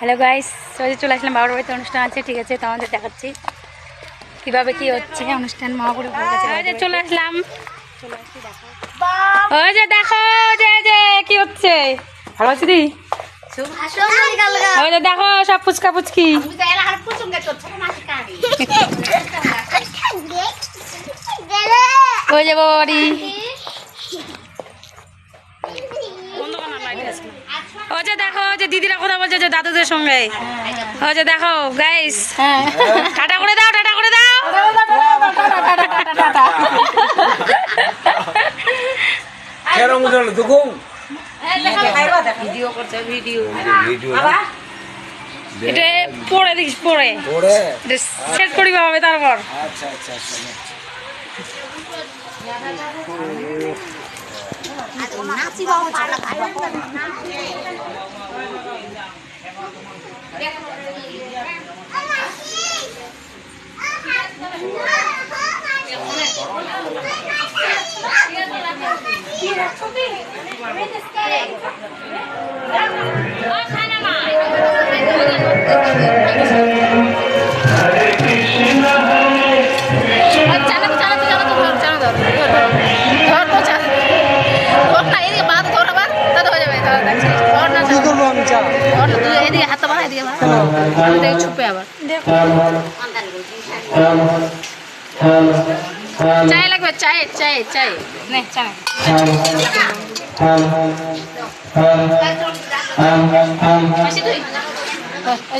Hello guys সবাই চলে আসলাম বাবার বাড়িতে অনুষ্ঠান আছে ঠিক আছে তো আমাদের দেখাচ্ছি। কীভাবে কি হচ্ছে? অনুষ্ঠান মহাপুরে চলে আসলাম। ওই যে দেখো যে যে কি হচ্ছে? ভালো আছি দি? ওই যে দেখো সব ফুচকা ফুচকি। ওই যে বাড়ি দেখো যে দিদিরা কথা বলছে যে দাদুদের সঙ্গে। ও যে দেখো গাইস টাটা করে দাও টাটা করে দাও। কেরম ভিডিও করছে ভিডিও। ভিডিও এটা পড়ে দেখিস পড়ে। পড়ে? সেট করিবা হবে তারপর। আচ্ছা আচ্ছা আচ্ছা। nasi bông phải là phải bông bông Thank you. কি করবো আমি চা ধর না তুই এদিকে হাতটা বাড়া এদিকে বাড়া এদিকে ছুপে আবার চাই লাগবে চাই চাই চাই নে চানা বেশি তুই ওই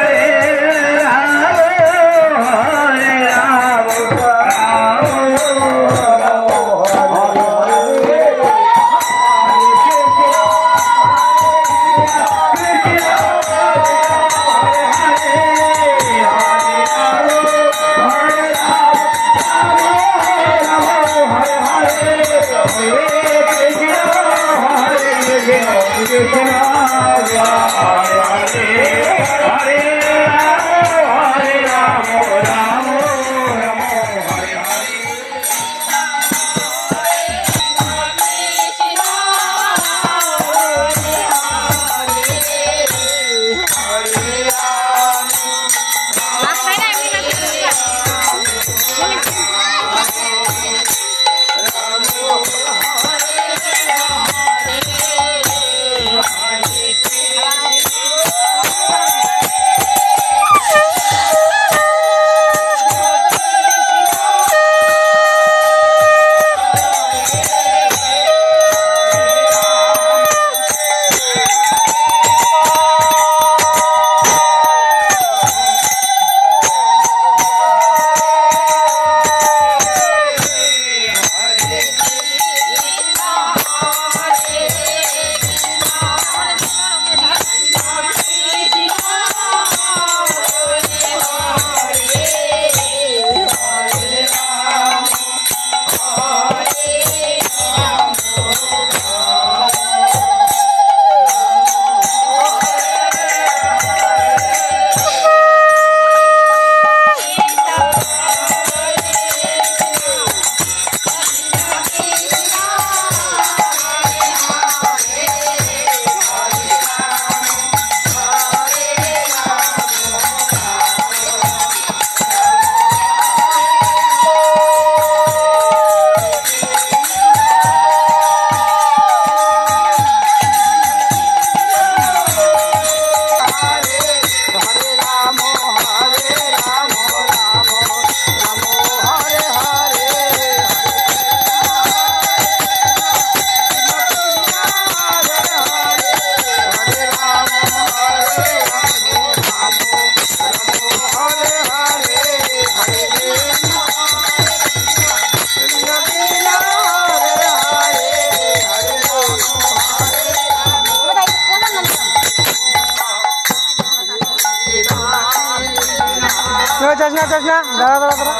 যাস না যাস না। দাঁড়া দাঁড়া দাঁড়া।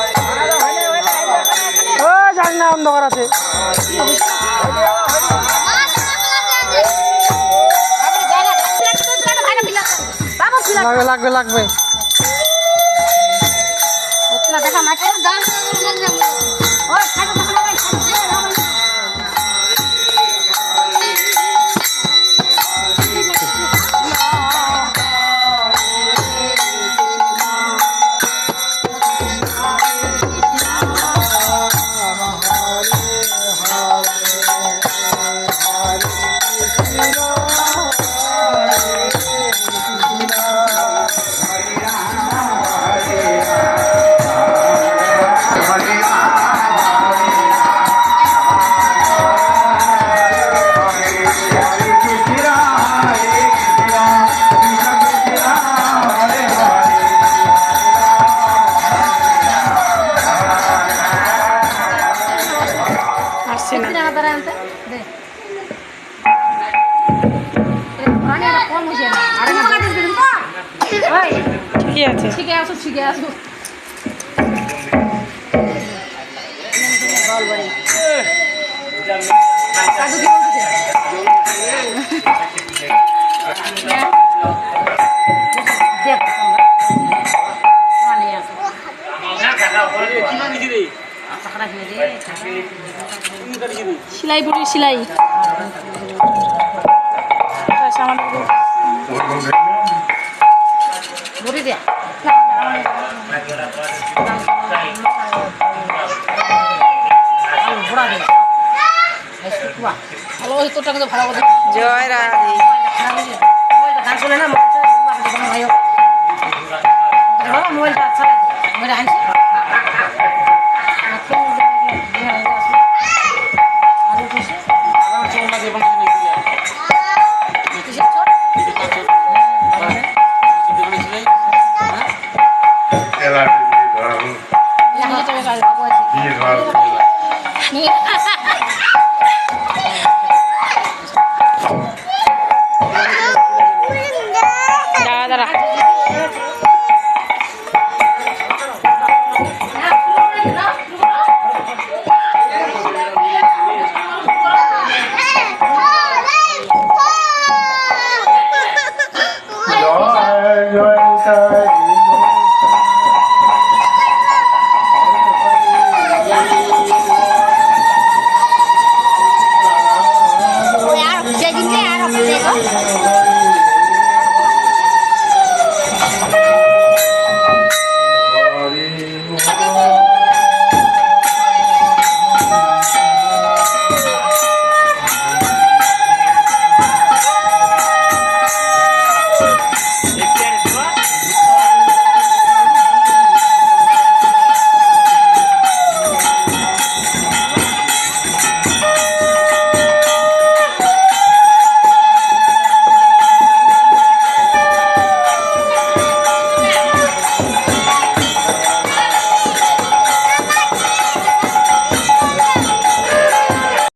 ও, যাস না, অন্ধকার আছে। লাগবে লাগবে লাগবে। আসছে ঠিকই আছে শিখে আসো শিখে আসো দাদু কি বলতেছে? সেলাই বুড়ি সেলাই। জয় রাধে গান শুনে না